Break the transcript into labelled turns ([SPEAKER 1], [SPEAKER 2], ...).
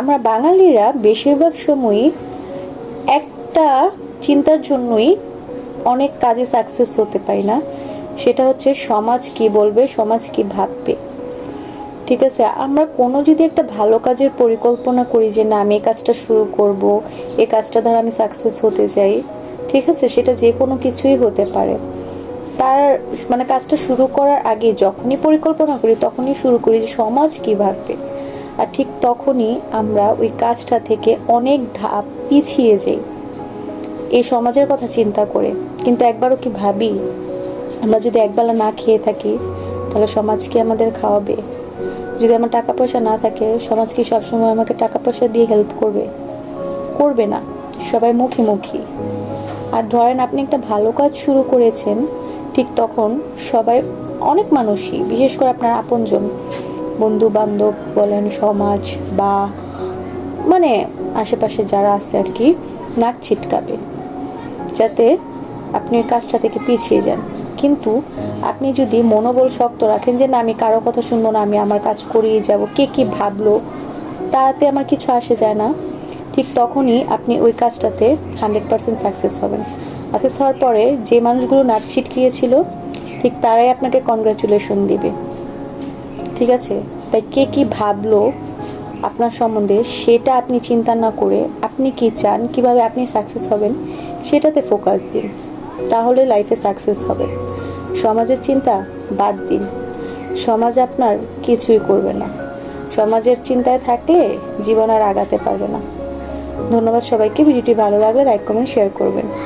[SPEAKER 1] আমরা বাঙালিরা বেশিরভাগ সময়ই একটা চিন্তার জন্যই অনেক কাজে সাকসেস হতে পারি না। সেটা হচ্ছে সমাজ কি বলবে, সমাজ কি ভাববে। ঠিক আছে, আমরা কোনো যদি একটা ভালো কাজের পরিকল্পনা করি যে, না, আমি এই কাজটা শুরু করব, এই কাজটা দ্বারা আমি সাকসেস হতে চাই। ঠিক আছে, সেটা যে কোনো কিছুই হতে পারে। তার মানে কাজটা শুরু করার আগে যখনই পরিকল্পনা করি, তখনই শুরু করি যে, সমাজ কী ভাববে। আর ঠিক তখনই আমরা ওই কাজটা থেকে অনেক ধাপ পিছিয়ে যাই। এই সমাজের কথা চিন্তা করে। কিন্তু একবারও কি ভাবি? আমরা যদি একবেলা না খেয়ে থাকি, তাহলে সমাজ কি আমাদের খাওয়াবে? যদি আমার টাকা পয়সা না থাকে, সমাজ কি সবসময় আমাকে টাকা পয়সা দিয়ে হেল্প করবে? করবে না। সবাই মুখে মুখী আর ধরেন আপনি একটা ভালো কাজ শুরু করেছেন, ঠিক তখন সবাই অনেক মানুষই, বিশেষ করে আপনার আপনজন বন্ধু বান্ধব বলেন, সমাজ বা মানে আশেপাশে যারা আছে আর কি, নাক ছিটকাবে। যাতে আপনি কাজটা থেকে পিছিয়ে যান। কিন্তু আপনি যদি মনোবল শক্ত রাখেন যে, না, আমি কারও কথা শুনব না, আমি আমার কাজ করিয়ে যাব, কে কি ভাবলো? তাতে আমার কিছু আসে যায় না। ঠিক তখনই আপনি ওই কাজটাতে হান্ড্রেড পার্সেন্ট সাকসেস হবেন। সাকসেস হওয়ার পরে যে মানুষগুলো নাক ছিটকিয়েছিল, ঠিক তারাই আপনাকে কনগ্রাচুলেশন দিবে। ঠিক আছে? তাই কে কি ভাবলো আপনার সম্বন্ধে, সেটা আপনি চিন্তা না করে আপনি কি চান, কীভাবে আপনি সাকসেস হবেন, সেটাতে ফোকাস দিন। তাহলে লাইফে সাকসেস হবে। সমাজের চিন্তা বাদ দিন। সমাজ আপনার কিছুই করবে না। সমাজের চিন্তায় থাকলে জীবন আর আগাতে পারবে না। ধন্যবাদ সবাইকে। ভিডিওটি ভালো লাগলে লাইক কমেন্ট শেয়ার করবেন।